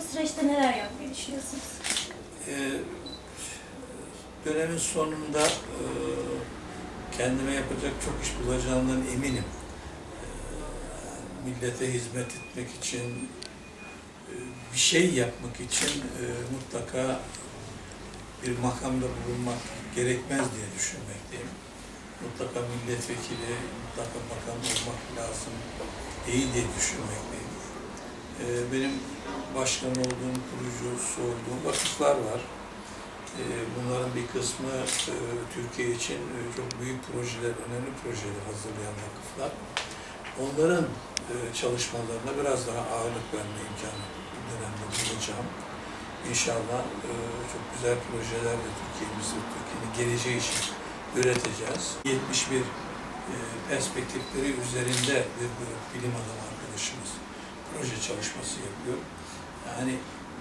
sonraki süreçte neler yapmayı düşünüyorsunuz? Ee, dönemin sonunda e, kendime yapacak çok iş bulacağımdan eminim. Ee, millete hizmet etmek için, e, bir şey yapmak için e, mutlaka bir makamda bulunmak gerekmez diye düşünmekteyim. Mutlaka milletvekili, mutlaka makam olmak lazım değil diye düşünmekteyim. Ee, benim başkan olduğum, kurucusu olduğum vakıflar var. Ee, Bunların bir kısmı e, Türkiye için e, çok büyük projeler, önemli projeler hazırlayan vakıflar. Onların e, çalışmalarına biraz daha ağırlık verme imkanı dönemde bulacağım. İnşallah e, çok güzel projeler de Türkiye'mizi, Türkiye'nin geleceği için üreteceğiz. 71 e, perspektifleri üzerinde bir grup bilim adamı arkadaşımız proje çalışması yapıyor. Yani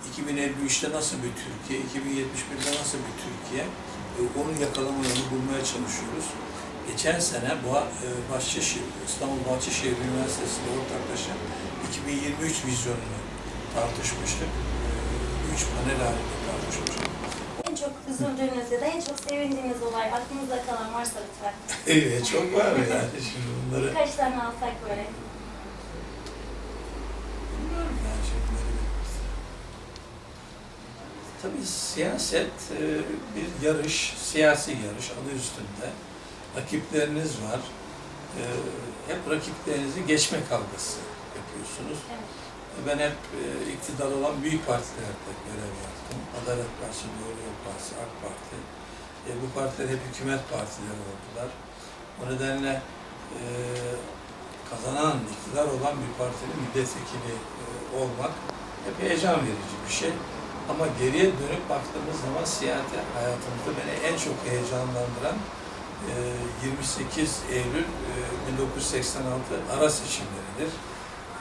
2053'te nasıl bir Türkiye, 2071'de nasıl bir Türkiye, e, onun yakalama yolunu bulmaya çalışıyoruz. Geçen sene bu e, Bahçeşehir, İstanbul Bahçeşehir Üniversitesi'nde ortaklaşa 2023 vizyonunu tartışmıştık. E, Üç panel halinde tartışmıştık. En çok üzüldüğünüz ya da en çok sevindiğiniz olay aklınızda kalan varsa lütfen. Evet, çok var yani şimdi bunları? Birkaç tane alsak böyle. Böyle bir- Tabii siyaset e, bir yarış, siyasi yarış adı üstünde. Rakipleriniz var. E, Hep rakiplerinizi geçme kavgası yapıyorsunuz. Ben hep e, iktidar olan büyük partilerde görev yaptım. Adalet Partisi, Doğru Yol Partisi, AK Parti. E, bu partiler hep hükümet partileri oldular. O nedenle e, kazanan, iktidar olan bir partinin milletvekili e, olmak hep heyecan verici bir şey. Ama geriye dönüp baktığımız zaman siyasi hayatımızda beni en çok heyecanlandıran e, 28 Eylül e, 1986 ara seçimleridir.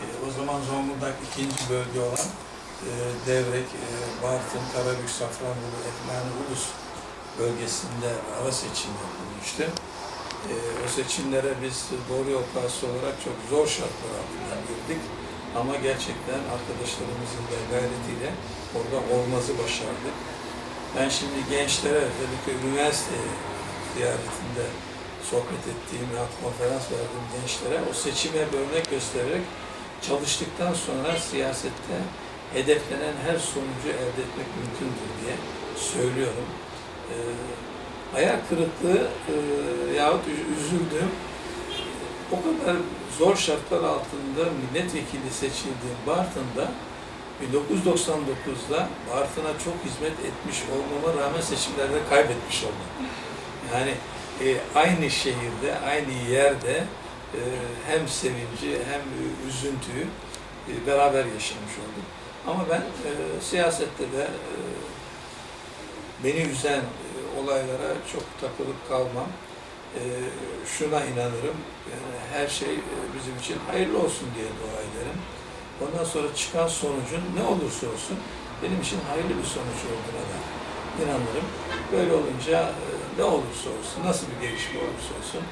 E, o zaman Zonguldak ikinci bölge olan e, Devrek, e, Bartın, Karabük, Safranbolu, Etmani, Ulus bölgesinde ara seçim yapılmıştı. E, o seçimlere biz Doğru Yol Partisi olarak çok zor şartlar altında girdik. Ama gerçekten arkadaşlarımızın da gayretiyle orada olmazı başardık. Ben şimdi gençlere, özellikle üniversite ziyaretinde sohbet ettiğim, ya konferans verdiğim gençlere o seçime örnek göstererek çalıştıktan sonra siyasette hedeflenen her sonucu elde etmek mümkündür diye söylüyorum. Ee, hayal kırıklığı e, yahut ü- üzüldüğüm o kadar zor şartlar altında milletvekili seçildiğim Bartın'da 1999'da Bartın'a çok hizmet etmiş olmama rağmen seçimlerde kaybetmiş oldum. Yani e, aynı şehirde, aynı yerde e, hem sevinci hem üzüntüyü e, beraber yaşamış olduk. Ama ben e, siyasette de e, beni üzen e, olaylara çok takılıp kalmam. E, şuna inanırım, yani her şey e, bizim için hayırlı olsun diye dua ederim. Ondan sonra çıkan sonucun ne olursa olsun benim için hayırlı bir sonuç olduğuna da inanırım. Böyle olunca e, ne olursa olsun, nasıl bir gelişme olursa olsun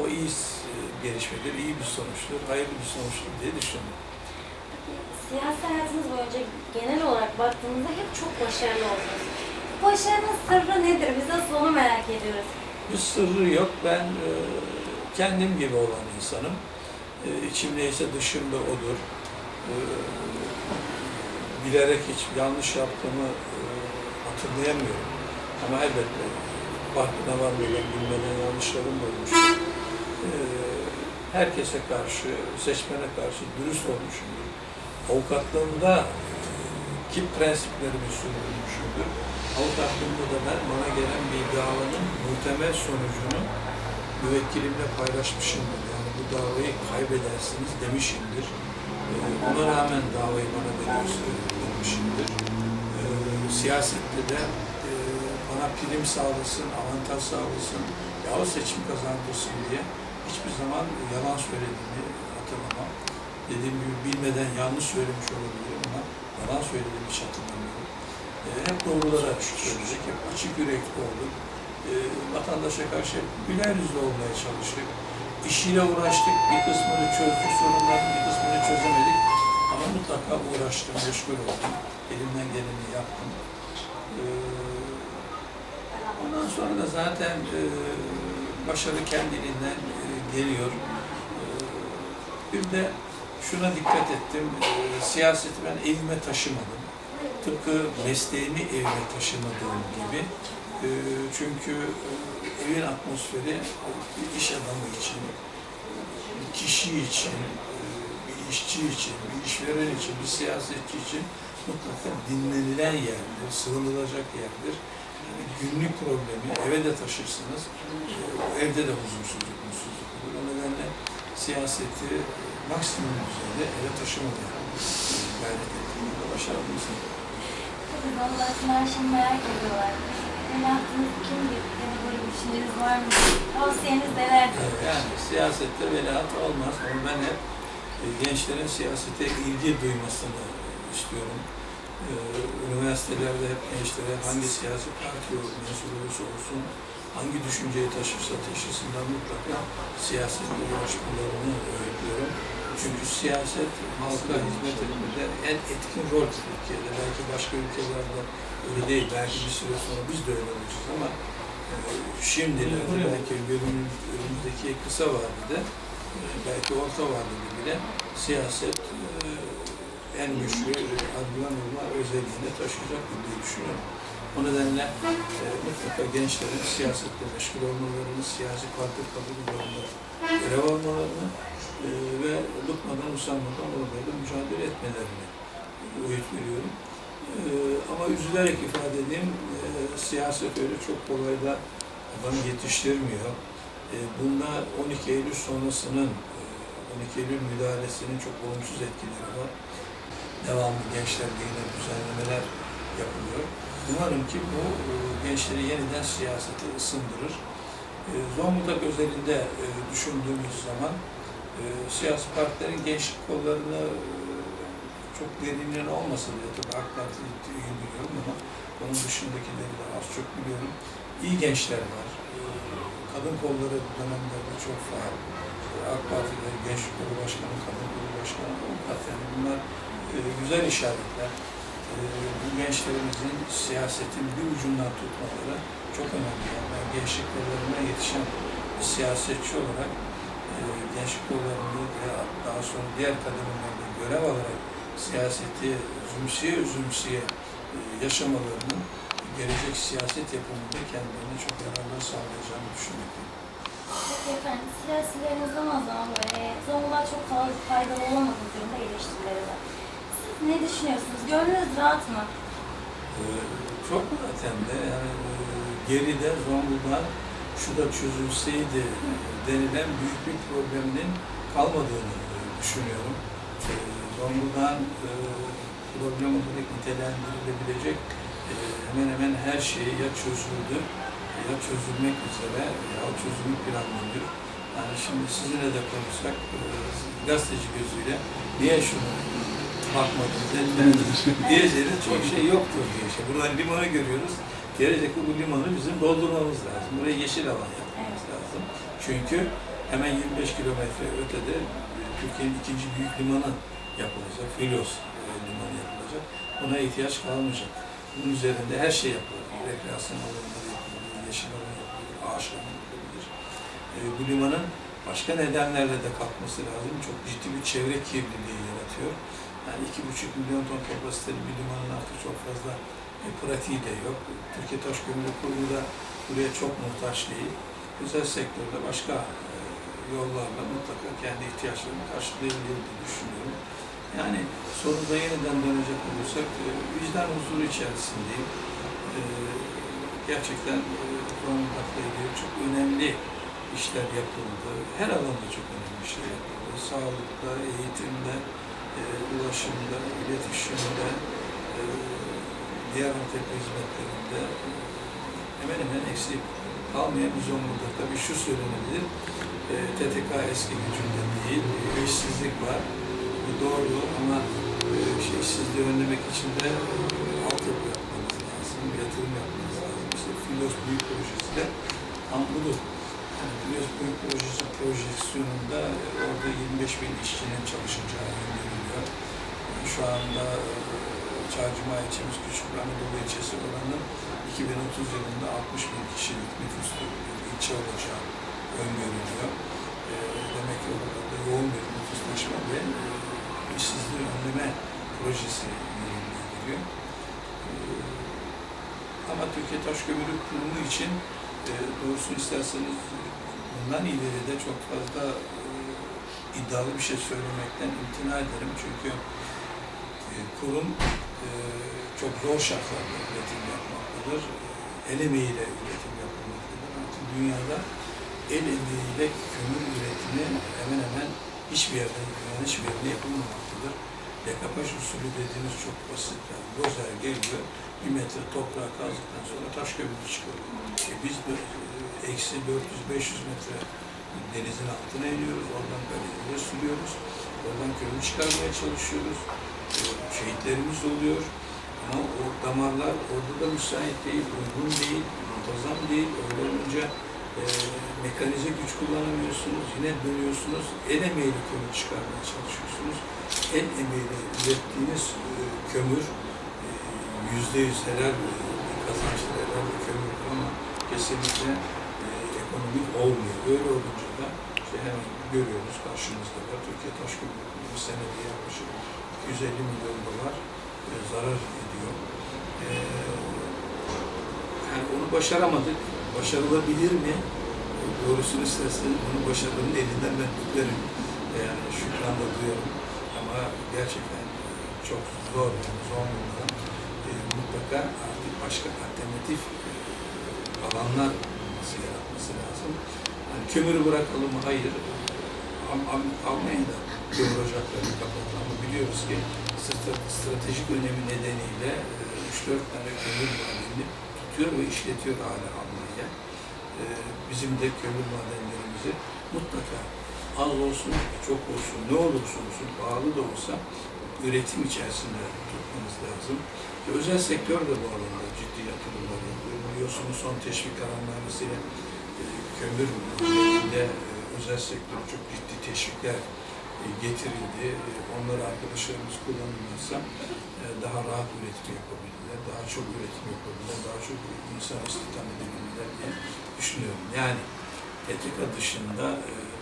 o iyi e, gelişmedir, iyi bir sonuçtur, hayırlı bir sonuçtur diye düşünüyorum. Siyasi hayatınız boyunca genel olarak baktığımızda hep çok başarılı oldunuz. Başarının sırrı nedir? Biz asıl onu merak ediyoruz. Bir sırrı yok. Ben e, kendim gibi olan insanım. E, içim neyse dışımda odur. E, bilerek hiç yanlış yaptığımı e, hatırlayamıyorum. Ama elbette farkına varmadan, bilmeden yanlışlarım. E, herkese karşı, seçmene karşı dürüst olmuşumdur. Avukatlığımda ki prensiplerimi sürdürmüşümdür. Avukatlığımda da ben bana gelen bir davanın muhtemel sonucunu müvekkilimle paylaşmışımdır. Yani bu davayı kaybedersiniz demişimdir. Ee, Ona rağmen davayı bana veriyorsunuz demişimdir. Ee, Siyasette de e, bana prim sağlasın, avantaj sağlasın, yahut seçim kazandırsın diye hiçbir zaman yalan söylediğini hatırlamam. Dediğim gibi bilmeden yanlış söylemiş olabilirim ama yalan söylediğimi hiç hatırlamıyorum. E, hep doğrulara söyledik, hep açık yürekli olduk. E, vatandaşa karşı hep güler yüzlü olmaya çalıştık. İşiyle uğraştık, bir kısmını çözdük sorunların, bir kısmını çözemedik. Ama mutlaka uğraştım, meşgul oldum. Elimden geleni yaptım. Ee, ondan sonra da zaten e, başarı kendiliğinden e, geliyor. Ee, bir de şuna dikkat ettim, e, siyaseti ben evime taşımadım. Tıpkı mesleğimi evime taşımadığım gibi. E, çünkü e, evin atmosferi e, bir iş adamı için, bir kişi için, e, bir işçi için, bir işveren için, bir siyasetçi için mutlaka dinlenilen yerdir, sığınılacak yerdir. Yani günlük problemi eve de taşırsınız, e, evde de huzursuzluk, mutsuzluk olur. O nedenle siyaseti maksimum düzeyde eve taşımamaya gayret ettim. Başarılıyım. Tabii vallahi her şeyi merak ediyorlar. Ne yaptınız, kimdir? Ya da böyle bir düşünceniz var mı? Tavsiyeniz nelerdir? Evet, Yani siyasette veliaht olmaz ama ben hep e, gençlerin siyasete ilgi duymasını istiyorum. E, Üniversitelerde hep gençlere hangi siyasi parti mensubu olursa olsun, hangi düşünceyi taşırsa taşısınlar mutlaka siyasetle uğraşmalarını öğretiyorum. Çünkü siyaset halka hizmet etmede en etkin rol Türkiye'de. Belki başka ülkelerde öyle değil. Belki bir süre sonra biz de öyle olacağız ama e, şimdilerde belki önümüz- önümüzdeki kısa vadede e, belki orta vadede bile siyaset e, en güçlü argümanılma özelliğini taşıyacaktır diye düşünüyorum. O nedenle e, mutlaka gençlerin siyasetle meşgul olmalarını, siyasi parti kadrolarında görev almalarını e, ve bıkmadan, usanmadan orada mücadele etmelerini öğüt veriyorum. E, ama üzülerek ifade edeyim, e, siyaset öyle çok kolay da adam yetiştirmiyor. E, bunda 12 Eylül sonrasının, e, 12 Eylül müdahalesinin çok olumsuz etkileri var. Devamlı gençlerle yine düzenlemeler yapılıyor. Umarım ki bu e, gençleri yeniden siyasete ısındırır. E, Zonguldak özelinde e, düşündüğümüz zaman siyasi partilerin gençlik kollarını çok derinliğine olmasa bile tabii AK Parti'yi iyi biliyorum ama onun dışındakileri de az çok biliyorum. İyi gençler var. Kadın kolları dönemlerde çok faal. AK Parti'de Gençlik Kolu Başkanı, Kadın Kolu Başkanı, avukat bunlar güzel işaretler. E, bu gençlerimizin siyasetin bir ucundan tutmaları çok önemli. Yani ben gençlik kollarına yetişen bir siyasetçi olarak e, gençlik kollarını daha sonra diğer kademelerde görev alarak siyaseti üzümsüye üzümsüye e, yaşamalarının gelecek siyaset yapımında kendilerine çok yararlı sağlayacağını düşünüyorum. Peki efendim, siyasilerimizden o zaman böyle Zonguldak çok fazla faydalı olmadığı durumda eleştirileri var. Ne düşünüyorsunuz? Gönlünüz rahat mı? Ee, çok rahat hem de yani e, geride Zonguldak şu da çözülseydi denilen büyük bir problemin kalmadığını e, düşünüyorum. E, Zonguldak'ın e, problem olarak nitelendirilebilecek e, hemen hemen her şeyi ya çözüldü ya çözülmek üzere ya çözümü planlanıyor. Yani şimdi sizinle de konuşsak e, gazeteci gözüyle niye şunu etmediniz diyeceğiniz çok şey yoktur diye. İşte buradan limanı görüyoruz. Gelecekte bu limanı bizim doldurmamız lazım. Buraya yeşil alan yapmamız lazım. Çünkü hemen 25 kilometre ötede Türkiye'nin ikinci büyük limanı yapılacak. Filos e, limanı yapılacak. Buna ihtiyaç kalmayacak. Bunun üzerinde her şey yapılır. Rekreasyon alanları yapılır, yeşil alan yapılır, ağaçlama yapılır. E, bu limanın başka nedenlerle de kalkması lazım. Çok ciddi bir çevre kirliliği yaratıyor. Yani iki buçuk milyon ton kapasiteli bir limanın artık çok fazla e, pratiği de yok. Türkiye Taş Kömürü Kurumu da buraya çok muhtaç değil. Özel sektörde başka e, yollarla mutlaka kendi ihtiyaçlarını karşılayabilir diye düşünüyorum. Yani soruda yeniden dönecek olursak e, vicdan huzuru içerisindeyim. E, gerçekten e, Zonguldak'la ilgili çok önemli işler yapıldı. Her alanda çok önemli işler yapıldı. Sağlıkta, eğitimde, e, ulaşımda, iletişimde, e, diğer altyapı hizmetlerinde e, hemen hemen eksik kalmayan bir Zonguldak'ta bir şu söylenebilir. E, TTK eski gücünde değil, işsizlik var. Bu doğru ama şey, işsizliği önlemek için de e, altyapı yapmanız lazım, yatırım yapmanız lazım. İşte Filos Büyük Projesi de tam budur. Yani Filos Büyük Projesi projeksiyonunda orada 25 bin işçinin çalışacağı öngörülüyor. E, şu anda e, Çağcıma ilçemiz Küçük Anadolu ilçesi oranın 2030 yılında 60 bin kişilik nüfuslu bir ilçe olacağı öngörülüyor. E, demek ki orada da yoğun bir nüfuslaşma ve e, işsizliği önleme projesi. E, ama Türkiye Taş Kömürü Kurumu için doğrusunu isterseniz bundan ileri de çok fazla iddialı bir şey söylemekten imtina ederim. Çünkü e, kurum e, çok zor şartlarda üretim yapmaktadır. E, El emeğiyle üretim yapılmaktadır. Artık dünyada el emeğiyle kömür üretimi hemen hemen hiçbir yerde, dünyanın hiçbir yerinde yapılmamaktadır. Dekapaj usulü dediğimiz çok basit. Yani dozer geliyor, bir metre toprağı kazdıktan sonra taş kömürü çıkarıyor. E biz de eksi 400-500 metre denizin altına iniyoruz, oradan galeriye sürüyoruz. Oradan kömür çıkarmaya çalışıyoruz. E, şehitlerimiz oluyor. Ama o damarlar orada da müsait değil, uygun değil, muntazam değil. Öyle olunca e, mekanize güç kullanamıyorsunuz, yine dönüyorsunuz, el emeğiyle kömür çıkarmaya çalışıyorsunuz. El emeğiyle ürettiğiniz e, kömür e, yüzde yüz helal e, bir kazançlı helal bir kömür ama kesinlikle e, ekonomik olmuyor. Öyle olunca hemen görüyoruz karşımızda da Türkiye Taş Kömürü bir senede yaklaşık 150 milyon dolar e, zarar ediyor. E, yani onu başaramadık. Başarılabilir mi? E, doğrusunu isterseniz bunu başarının elinden ben öperim. E, yani şükran da duyuyorum. Ama gerçekten e, çok zor yani zor bundan. E, mutlaka artık başka alternatif e, alanlar yaratması lazım. Kömürü bırakalım mı? Hayır. Al- Al- Almanya'da kömür ocaklarını kapattı ama biliyoruz ki strate- stratejik önemi nedeniyle e, 3-4 tane kömür madenini tutuyor ve işletiyor hala Almanya. E, Bizim de kömür madenlerimizi mutlaka az olsun, çok olsun, ne olursa olsun, pahalı da olsa üretim içerisinde tutmamız lazım. Özel sektör de bu alanda ciddi yatırımlar yapıyor. Biliyorsunuz son teşvik kararnamesiyle e, kömür madeninde e, özel sektör çok ciddi teşvikler e, getirildi. E, Onları arkadaşlarımız kullanırlarsa e, daha rahat üretim yapabilirler, daha çok üretim yapabilirler, daha çok insan istihdam edebilirler diye düşünüyorum. Yani etika dışında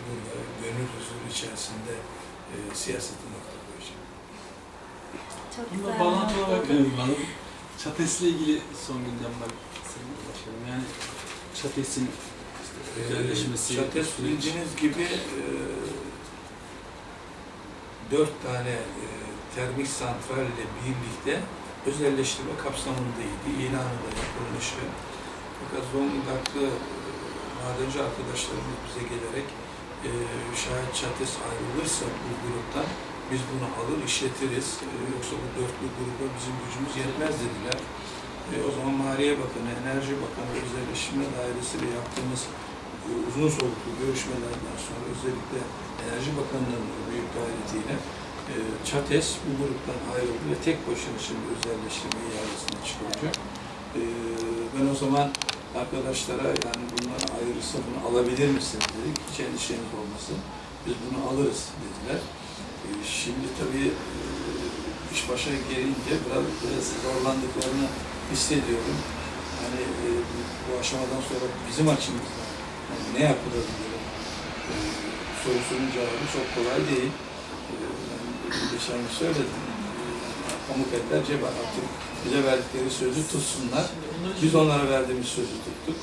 burada gönül huzuru içerisinde siyaseti nokta koyacağım. Çok Bunda güzel. bağlantı olarak benim hanım. Çates'le ilgili son gündem var. Sayın Başkanım. Yani Çates'in işte özelleşmesi. Çates bildiğiniz gibi e, dört tane e, termik santralle birlikte özelleştirme kapsamındaydı. İlanı da yapılmıştı. Fakat Zonguldaklı e, madenci arkadaşlarımız bize gelerek e, şayet Çates ayrılırsa bu gruptan biz bunu alır işletiriz. E, yoksa bu dörtlü gruba bizim gücümüz yetmez dediler. E, o zaman Maliye Bakanı, Enerji Bakanı özelleştirme dairesiyle yaptığımız e, uzun soluklu görüşmelerden sonra özellikle Enerji Bakanlığı'nın büyük gayretiyle e, Çates bu gruptan ayrıldı ve tek başına şimdi özelleştirme iadesine çıkacak. E, ben o zaman arkadaşlara yani bunları ayırırsa bunu alabilir misiniz dedik. Hiç endişeniz olmasın. Biz bunu alırız dediler. E, şimdi tabii e, iş başa gelince biraz, biraz zorlandıklarını hissediyorum. Hani e, bu aşamadan sonra bizim açımızdan ne yapılabilir e, sorusunun cevabı çok kolay değil. E, geçen gün söyledim. E, pamuk eller cebe artık bize verdikleri sözü tutsunlar. Biz onlara verdiğimiz sözü tuttuk.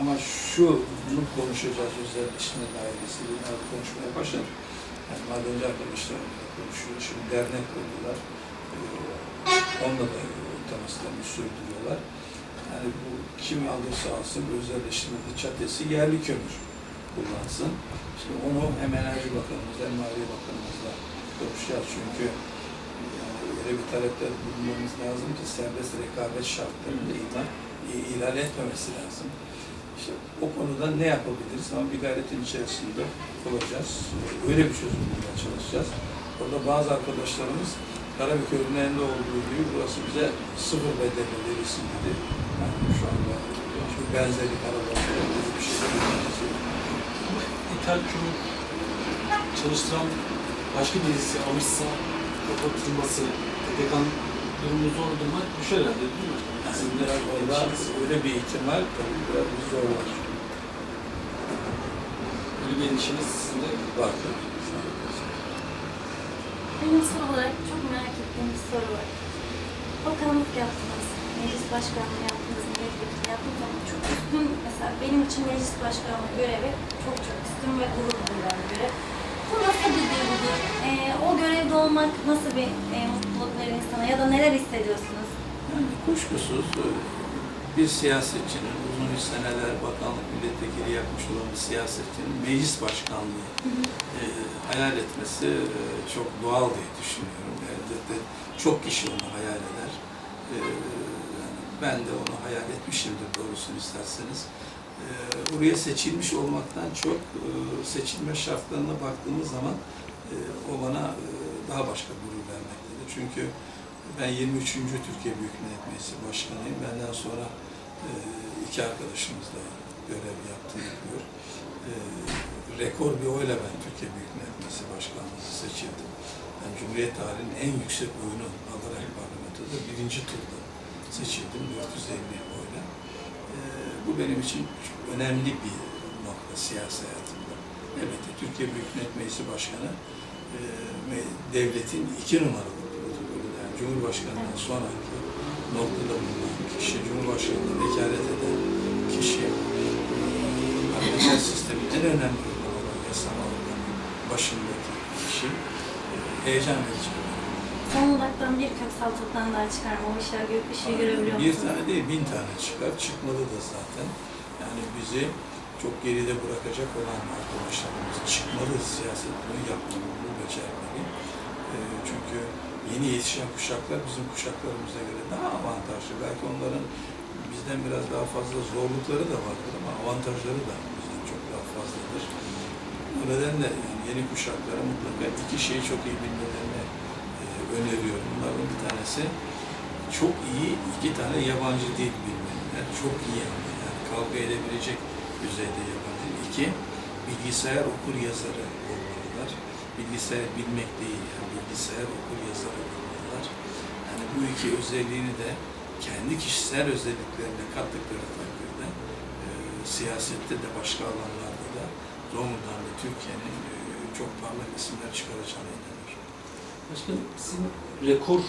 Ama şu, bunu konuşacağız özelleşme dairesiyle bunları konuşmaya başladık. Yani madenci arkadaşlarımızla konuşuyoruz. Şimdi dernek kurdular. Ee, onunla da temaslarını sürdürüyorlar. Yani bu kim alırsa alsın bu özelleştirmede çatesi yerli kömür kullansın. Şimdi onu hem Enerji Bakanımız hem Maliye Bakanımızla konuşacağız çünkü yani öyle bir talepte bulunmamız lazım ki serbest rekabet şartlarında ilan, ihlal etmemesi lazım. İşte o konuda ne yapabiliriz ama bir gayretin içerisinde olacağız. Öyle bir çözüm bulmaya çalışacağız. Orada bazı arkadaşlarımız Karabük örneğinde olduğu gibi burası bize sıfır bedelle verilsin dedi. Yani şu anda benzerlik aralarında böyle bir şey yok. İthal kömür çalıştıran başka birisi alırsa kapatılması, TTK'nın durumu zor duruma düşer herhalde değil mi? Yani Sizin de endişeniz- öyle bir ihtimal tabii biraz bir zorlar. Öyle bir endişeniz sizin de Var tabii. Benim son olarak çok merak ettiğim bir soru var. Bakanlık yaptınız, meclis başkanlığı yaptınız, milletvekili yaptınız ama çok üstün, mesela benim için meclis başkanlığı görevi çok çok üstün ve gurur duyulan bir görev. Bu nasıl bir duygudur? Ee, o görevde olmak nasıl bir e, mutluluk verir insana ya da neler hissediyorsunuz? Yani kuşkusuz e, bir siyasetçinin uzun seneler bakanlık milletvekili yapmış olan bir siyasetçinin meclis başkanlığı e, hayal etmesi e, çok doğal diye düşünüyorum. Elbette çok kişi onu hayal eder. E, ben de onu hayal etmişimdir doğrusunu isterseniz. E, oraya seçilmiş olmaktan çok e, seçilme şartlarına baktığımız zaman e, o bana e, daha başka gurur vermektedir. Çünkü ben 23. Türkiye Büyük Millet Meclisi Başkanıyım. Benden sonra e, iki arkadaşımız da görev yaptı, yapıyor. E, rekor bir oyla ben Türkiye Büyük Millet Meclisi Başkanlığı'na seçildim. Ben Cumhuriyet tarihinin en yüksek oyunu alarak parlamentoda birinci turda seçildim 450 oyla. E, bu benim için çok önemli bir nokta siyasi hayatımda. Elbette Türkiye Büyük Millet Meclisi Başkanı e, me- devletin iki numaralı protokolü yani Cumhurbaşkanı'ndan sonraki noktada bulunan kişi, Cumhurbaşkanı'na vekalet eden kişi, parlamenter sistemin en önemli organı, yasama başındaki kişi e, heyecan verici bir. Son odaktan bir Köksal Top'tan daha çıkarma, o işler gö ışığı görebiliyor Bir musunuz? tane değil, bin tane çıkar. Çıkmalı da zaten. Yani bizi çok geride bırakacak olan arkadaşlarımız çıkmalı siyaset bunu yapmalı, bunu becermeli. Ee, çünkü yeni yetişen kuşaklar bizim kuşaklarımıza göre daha avantajlı. Belki onların bizden biraz daha fazla zorlukları da vardır ama avantajları da bizden çok daha fazladır. Bu nedenle yani yeni kuşaklara mutlaka iki şeyi çok iyi bilmelerini öneriyorum. Bunlardan bir tanesi çok iyi iki tane yabancı dil bilmeliler. Çok iyi yani, yani kavga edebilecek düzeyde yabancı. İki, bilgisayar okur yazarı olmalılar. Bilgisayar bilmek değil, yani bilgisayar okur yazarı olmalılar. Yani bu iki özelliğini de kendi kişisel özelliklerine kattıkları takdirde e, siyasette de başka alanlarda da doğrudan da Türkiye'nin e, çok parlak isimler çıkaracağına inanıyorum. Başkanım sizin rekor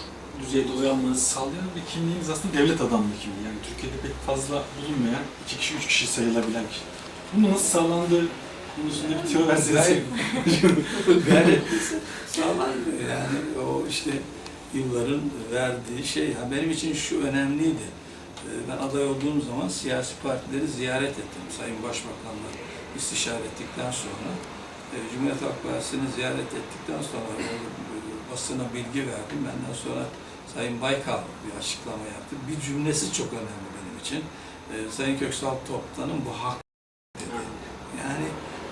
düzeyde oy almanızı sağlayan bir kimliğiniz aslında devlet adamlığı kimliği. Yani Türkiye'de pek fazla bulunmayan, iki kişi, üç kişi sayılabilen kişi. Bunu nasıl sağlandığı konusunda bir tüyo verseniz. Gayret sağlam yani o işte yılların verdiği şey. Ha, benim için şu önemliydi. Ee, Ben aday olduğum zaman siyasi partileri ziyaret ettim. Sayın Başbakan'la istişare ettikten sonra e, Cumhuriyet Halk Partisi'ni ziyaret ettikten sonra basına bilgi verdim. Benden sonra Sayın Baykal bir açıklama yaptı. Bir cümlesi çok önemli benim için. E, Sayın Köksal Toptan'ın bu hak dedi. Yani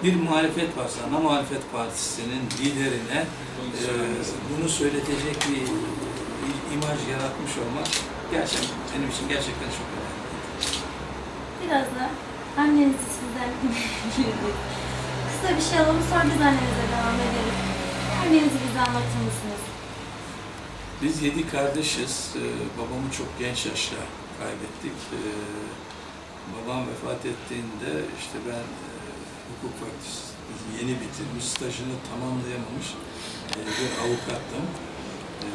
bir muhalefet varsa, ana muhalefet partisinin liderine e, bunu söyletecek bir imaj yaratmış olmak gerçekten benim için gerçekten çok önemli. Biraz da annenizi sizden. Kısa bir şey alalım sonra biz annenize devam edelim. Annenizi bize anlatır mısınız? Biz yedi kardeşiz. Ee, babamı çok genç yaşta kaybettik. Ee, babam vefat ettiğinde işte ben e, hukuk fakültesi yeni bitirmiş, stajını tamamlayamamış e, bir avukattım. Ee,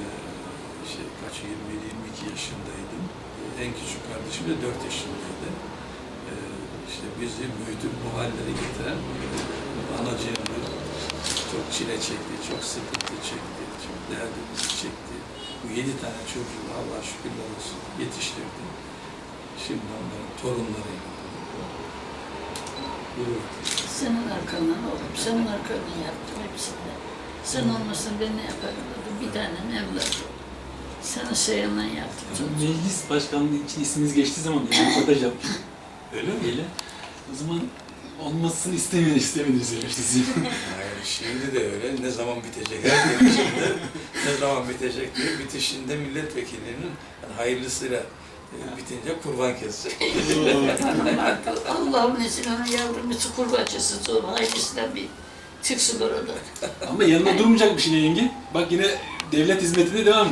işte kaç 21-22 yaşındaydım. Ee, En küçük kardeşim de 4 yaşındaydı. Ee, işte bizi büyütüp bu hallere getiren anacığımdır. Çok çile çekti, çok sıkıntı çekti, çok derdimizi çekti. Bu yedi tane çocuğu Allah şükürler olsun yetiştirdi. Şimdi onların duyuyorum. Senin arkandan oğlum, senin arkandan yaptım hepsini. Sen olmasan ben ne yaparım dedim. Bir tanem evlat. Sana sayandan yaptım. Hocam, Meclis başkanlığı için isminiz geçtiği zaman bir röportaj yapmış. Öyle mi? Öyle. O zaman olmasını istemiyor, istemediğinizi söylemişti size. Hayır, şimdi de öyle. Ne zaman bitecek? Her gün içinde ne zaman bitecek diye bitişinde milletvekillerinin yani hayırlısıyla e, bitince kurban kesecek. Allah'ın izniyle ona yavrum bir çukur bahçesi sonra hayırlısıyla bir çıksın orada. Ama yanında durmayacak bir şey yenge. Bak yine devlet hizmetine devam.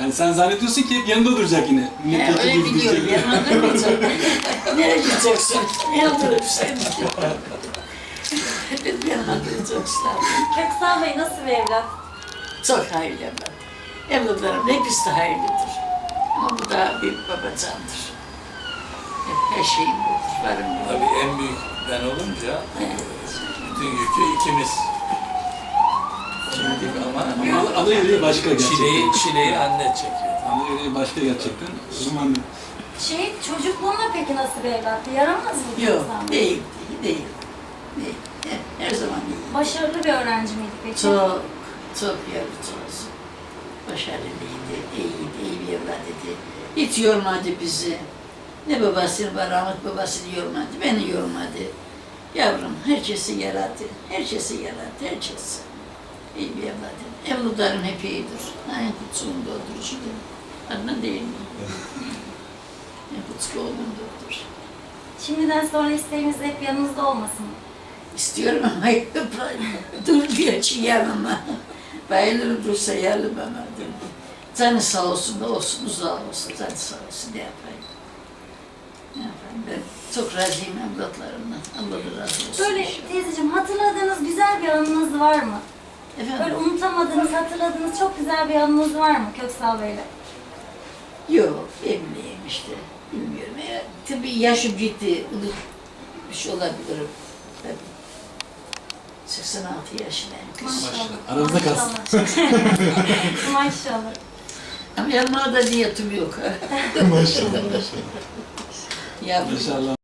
Yani sen zannediyorsun ki hep yanında duracak yine. Milletvekili öyle biliyorum. Yanına durmayacak. Nereye gideceksin? Yanına duracaksın. Hep yanına duracaksın. Köksal Bey nasıl bir evlat? Çok hayırlı evlat. Evlatlarım hepsi de hayırlıdır. Ama bu da büyük babacandır. Hep her şeyim budur, varım budur. Tabii en büyük ben olunca e, bütün yükü ikimiz çektik ama Ama ana yüreği başka gerçekten. çileyi, çileyi anne çekiyor. Ana yüreği başka gerçekten. O zaman Şey, çocukluğunda peki nasıl bir evlattı? Yaramaz mıydı Yok, değil, değil, değil. Her, zaman değil. Başarılı bir öğrenci miydi peki? Çok, çok yardımcı Başarılıydı, iyiydi, iyi bir evlat idi. Hiç yormadı bizi. Ne babasını var, rahmet babasını yormadı, beni yormadı. Yavrum, herkesi yarattı, herkesi yarattı, herkesi. İyi bir evladım. Evlatlarım hep iyidir. En kutsuğum doldurucudur. Adına değil mi? en kutsu oğlum doktor. Şimdiden sonra isteğiniz hep yanınızda olmasın. İstiyorum ama dur diyor ki yanıma. Bayılırım dursa yardım ama. Canı sağ olsun da olsun, uzağı olsun, canı sağ olsun ne yapayım. Ne yapayım ben çok razıyım evlatlarımdan. Allah da razı olsun. Böyle teyzeciğim hatırladığınız güzel bir anınız var mı? Böyle Efendim? unutamadığınız, hatırladığınız çok güzel bir anınız var mı Köksal Bey'le? Yok, evliyim işte. Bilmiyorum. Ya, tabii yaşım gitti, unutmuş olabilirim. Tabii. 86 yaşındayım kız. Maşallah. Aranızda kalsın. Maşallah. Maşallah. Ama yanıma da niyetim yok. maşallah. Yavrum. İnşallah.